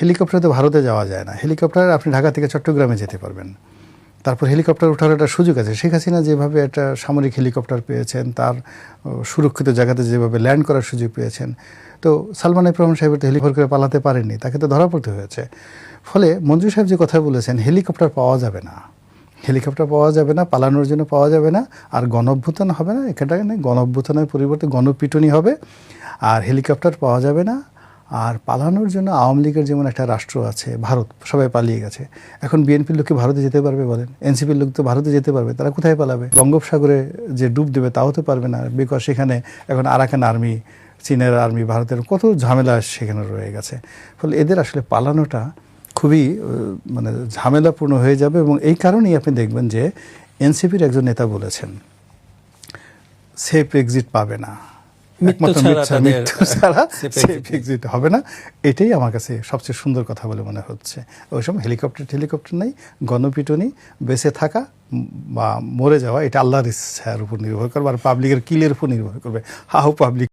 হেলিকপ্টারে তো ভারতে যাওয়া যায় না। হেলিকপ্টারে আপনি ঢাকা থেকে চট্টগ্রামে যেতে পারবেন। তারপর হেলিকপ্টার ওঠার একটা সুযোগ আছে। শেখ হাসিনা যেভাবে একটা সামরিক হেলিকপ্টার পেয়েছেন, তার সুরক্ষিত জায়গাতে যেভাবে ল্যান্ড করার সুযোগ পেয়েছেন, তো সালমান ইফ রহমান সাহেবের তো হেলিকপ্টার করে পালাতে পারেননি, তাকে তো ধরা পড়তে হয়েছে। ফলে মঞ্জু সাহেব যে কথা বলেছেন, হেলিকপ্টার পাওয়া যাবে না। হেলিকপ্টার পাওয়া যাবে না, পালানোর জন্য পাওয়া যাবে না, আর গণভ্যুত্থান হবে না, এখানটায় গণভ্যুত্থানের পরিবর্তে গণপিটুনি হবে, আর হেলিকপ্টার পাওয়া যাবে না আর পালানোর জন্য আওয়ামী লীগের যেমন একটা রাষ্ট্র আছে, ভারত, সবাই পালিয়ে গেছে। এখন বিএনপির লোক কি ভারতে যেতে পারবে বলেন? এনসিপির লোক তো ভারতে যেতে পারবে, তারা কোথায় পালাবে? বঙ্গোপসাগরে যে ডুব দেবে তাও তো পারবে না বিকজ সেখানে এখন আরাকান আর্মি, চীনের আর্মি, ভারতের কত ঝামেলা সেখানে রয়ে গেছে। ফলে এদের আসলে পালানোটা খুবই মানে ঝামেলাপূর্ণ হয়ে যাবে এবং এই কারণেই আপনি দেখবেন যে এনসিপির একজন নেতা বলেছেন, সেফ এক্সিট পাবে না। মৃত্যু ছাড়া safe সেফ এক্সিট হবে না। এটাই আমার কাছে সবচেয়ে সুন্দর কথা বলে মনে হচ্ছে। ওই সময় হেলিকপ্টার হেলিকপ্টার নেই গণপিটুনি বেঁচে থাকা বা মরে যাওয়া এটা আল্লাহর ইচ্ছার উপর নির্ভর করবে আর পাবলিকের কিলের উপর নির্ভর করবে। How public